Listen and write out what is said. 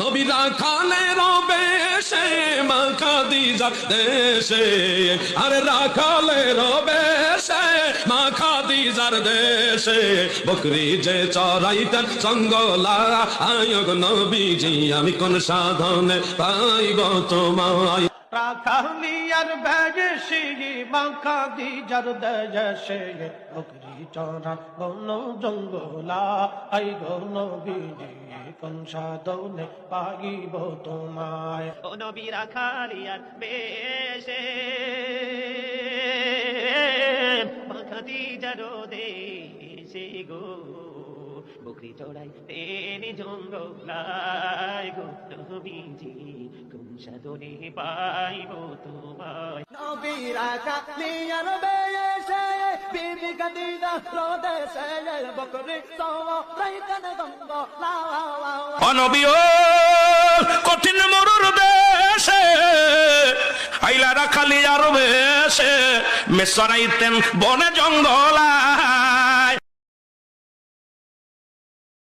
নবীরা খালে রবে সে মাখা দিজার দেশে। আরে রাখালে রবে সে মাখা দিজার দেশে। বকরি যে চড়াইতেন সঙ্গলা আয়োগ নবীজি, আমি কোন সাধনে পাইব তোমায়। রাখালিয়ার বেজে মাখা দি যার দেশে। বকরি চড়া গন জঙ্গলা আই গন বিজি কোন সাধনে পাগিব তোমায় ও নবীরা খালিয়ার বেশে যারো দেশে গো বকরি চড়াই তেনে জঙ্গলায় গো নবীজি কোন সাধনে পাইব তোমায় নবীরা কালিয়ার বেশে কঠিন মরুর দেশে আইলারা খালি আরও বেশে মেসরাইতেন বনে জঙ্গলা